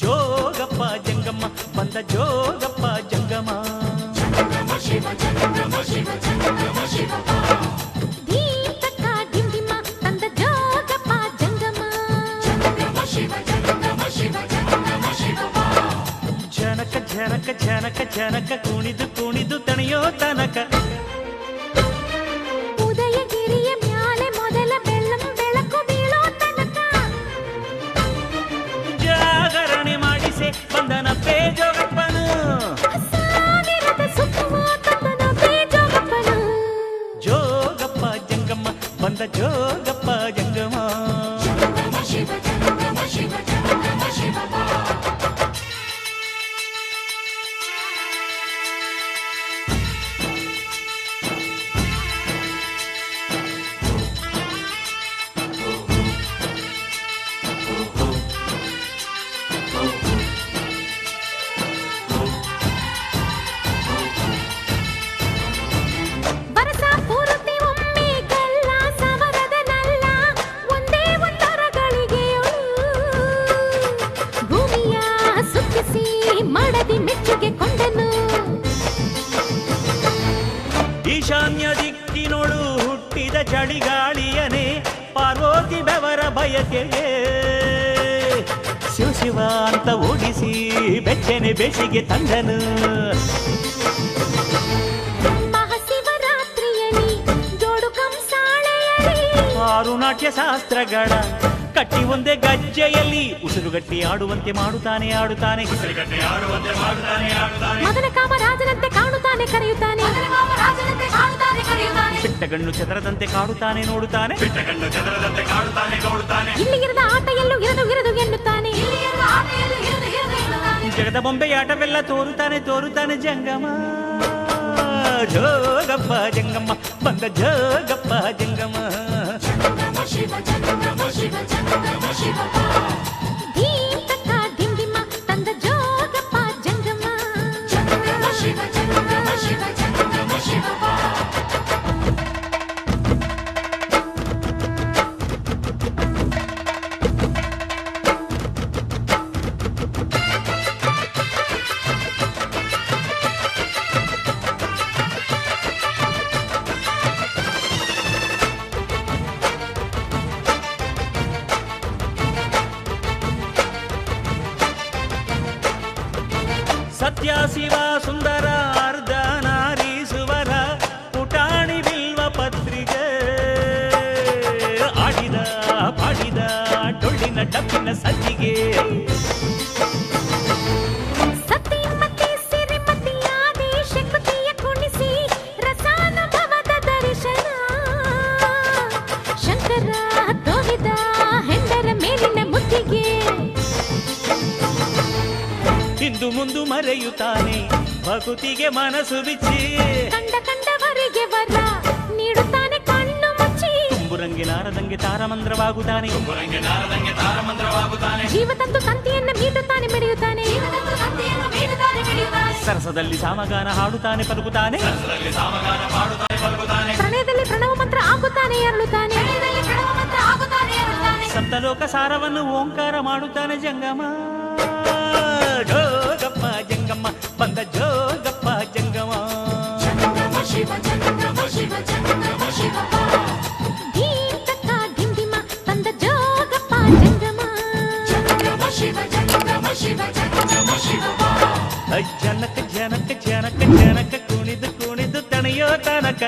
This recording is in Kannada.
జోగప్ప జంగమ్మ వంద జోగప్ప జంగమ్మ. జనక జనక జనక జనక కుణిదు కుణిదు తనయో తనక. బంధన పేజోగప్పను జోగప్ప జంగమ్మ బంద జోగప్ప జంగమ్మ. శివ జంగమ్మ శివ ಈಶಾನ್ಯ ದಿಕ್ಕಿನೊಳು ಹುಟ್ಟಿದ ಚಳಿಗಾಳಿಯನೇ ಪಾರ್ವತಿ ಬೆವರ ಬಯಕೆಗೆ ಶಿವ ಶಿವ ಅಂತ ಓಡಿಸಿ ಬೆಚ್ಚನೆ ಬೇಸಿಗೆ ತಂದನು. ಆರುನಾಟ್ಯ ಶಾಸ್ತ್ರಗಳ ಕಟ್ಟಿ ಒಂದೇ ಗಜ್ಜೆಯಲ್ಲಿ ಉಸಿರುಗಟ್ಟಿ ಆಡುವಂತೆ ಮಾಡುತ್ತಾನೆ ಆಡುತ್ತಾನೆ. ಕಾಮರಾಜನಂತೆ ಕಾಣುತ್ತಾನೆ ಕರೆಯುತ್ತಾನೆ. ಚಿಟ್ಟಗಣ್ಣು ಚದರದಂತೆ ಕಾಡುತ್ತಾನೆ ನೋಡುತ್ತಾನೆ ಇಲ್ಲಿ ಇರದ ಆಟ ಎಲ್ಲೂ ಇರದು ಇರದು ಎನ್ನುತ್ತಾನೆ ಜಗದ ಬೊಂಬೆಯಾಟವೆಲ್ಲ ತೋರುತ್ತಾನೆ ತೋರುತ್ತಾನೆ ಜಂಗಮ ಜೋಗಪ್ಪ ಜಂಗಮ್ಮ ಬಂದ ಜೋಗಪ್ಪ ಜಂಗಮ ಸತ್ಯ ಶಿವ ಸುಂದರ ಅರ್ಧ ನಾರೀಸುವರ ಪುಟಾಣಿ ಬಿಲ್ವ ಪತ್ರಿಕೆ. ಆಡಿದ ಪಾಡಿದ ಡೊಳ್ಳಿನ ಡಬ್ಬಿನ ಸಜ್ಜಿಗೆ ಮುಂದು ಮರೆಯುತ್ತಾನೆ ಭಕುತಿಗೆ ಮನಸ್ಸು ಬಿಚ್ಚಿ. ಕಂಡ ಕಂಡವರಿಗೆ ವರ ನೀಡುತ್ತಾನೆ ಕಣ್ಣು ಮುಚ್ಚಿ. ತುಂಬುರಂಗೆ ನಾರದಂಗೆ ತಾರಮಂದ್ರವಾಗುತ್ತಾನೆ ಜೀವ ತಂದು ತಂತಿಯನ್ನ ಮೀಟುತ್ತಾನೆ ಮಿಡಿಯುತ್ತಾನೆ ಸರಸದಲ್ಲಿ ಸಾಮಗಾನ ಹಾಡುತ್ತಾನೆ ಪಲುಕುತ್ತಾನೆ. ಪ್ರಣಯದಲ್ಲಿ ಪ್ರಣವ ಮಂತ್ರ ಆಗುತ್ತಾನೆ ಅರಳುತ್ತಾನೆ. ಸಪ್ತಲೋಕ ಸಾರವನ್ನು ಓಂಕಾರ ಮಾಡುತ್ತಾನೆ ಜಂಗಮ ஜங்கம்மா ஜங்கம்மா வந்த ஜோகப்பா ஜங்கம்மா. சிவ ஜங்கம்மா சிவ ஜங்கம்மா சிவப்பா. ஜனக்கு ஜனக்கு ஜனக்கு ஜனக்கு குனிது குனிது தனியோ தனக்க.